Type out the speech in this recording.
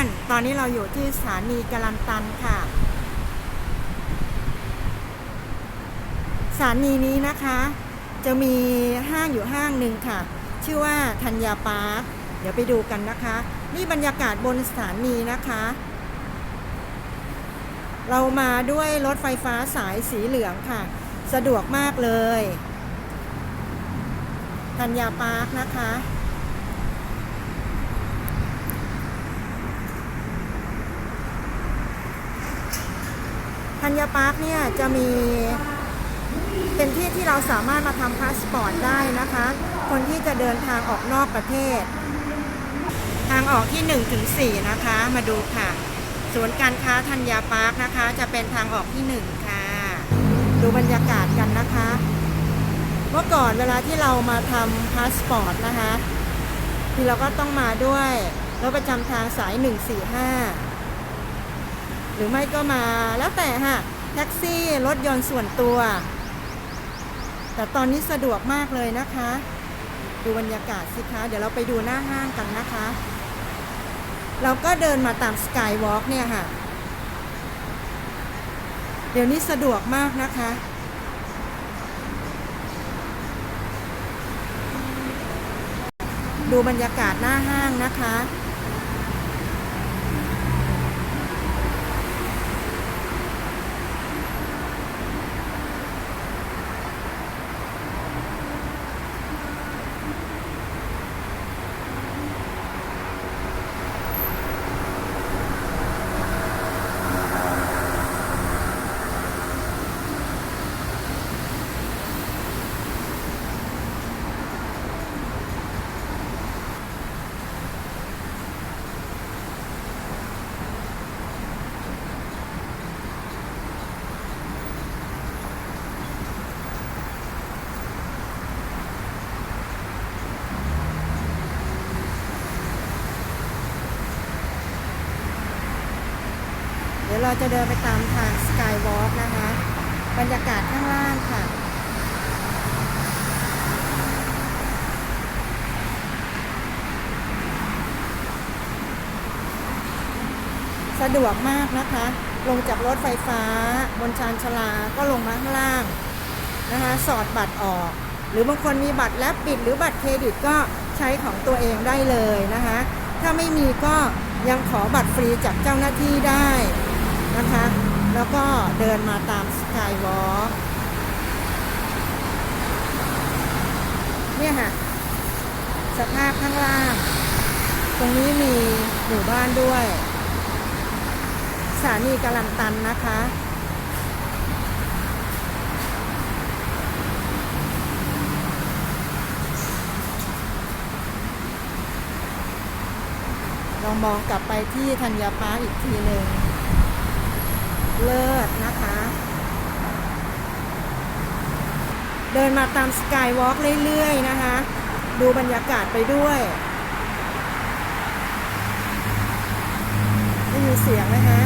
อนๆ ตอนนี้เราอยู่ที่สถานีกลันตันค่ะ สถานีนี้นะคะ จะมีห้างอยู่ห้างหนึ่งค่ะ ชื่อว่าธัญญาปาร์คเดี๋ยวไปดูกันนะคะ นี่บรรยากาศบนสถานีนะคะ เรามาด้วยรถไฟฟ้าสายสีเหลืองค่ะ สะดวกมากเลยธัญญาปาร์คนะคะ ธัญญาปาร์คเนี่ยจะมีเป็นที่ที่เราสามารถมาทำพาสปอร์ตได้นะคะ คนที่จะเดินทางออกนอกประเทศ ทางออกที่1ถึง4นะคะ มาดูค่ะศูนย์การค้าธัญญาปาร์คนะคะ จะเป็นทางออกที่ 1 ค่ะ ดูบรรยากาศกันนะคะ เมื่อก่อนเวลาที่เรามาทำพาสปอร์ตนะคะที่เราก็ต้องมาด้วยรถประจำทางสาย 145ห รือไม่ก็มาแล้วแต่ค่ะแท็กซี่รถยนต์ส่วนตัว แต่ตอนนี้สะดวกมากเลยนะคะ ดูบรรยากาศสิคะ เดี๋ยวเราไปดูหน้าห้างกันนะคะ เราก็เดินมาตามสกายวอล์กเนี่ยค่ะ เดี๋ยวนี้สะดวกมากนะคะดูบรรยากาศหน้าห้างนะคะ ยวเราจะเดินไปตามทางสกายวอล์กนะคะ บรรยากาศข้างล่างค่ะ สะดวกมากนะคะ ลงจากรถไฟฟ้า บนชานชาลาก็ลงมาข้างล่างนะคะ สอดบัตรออก หรือบางคนมีบัตรแลบปิด หรือบัตรเครดิตก็ใช้ของตัวเองได้เลยนะคะ ถ้าไม่มีก็ยังขอบัตรฟรีจากเจ้าหน้าที่ได้ นะคะ แล้วก็เดินมาตามสกายวอล์กเนี่ยค่ะ สภาพข้างล่าง ตรงนี้มีหมู่บ้านด้วยสถานีกาลันตันนะคะ ลองมองกลับไปที่ธัญญาปาร์คอีกทีหนึ่ง เลิศนะคะ เดินมาตามสกายวอล์กเรื่อยๆนะคะ ดูบรรยากาศไปด้วยได้ยินเสียงไหมคะ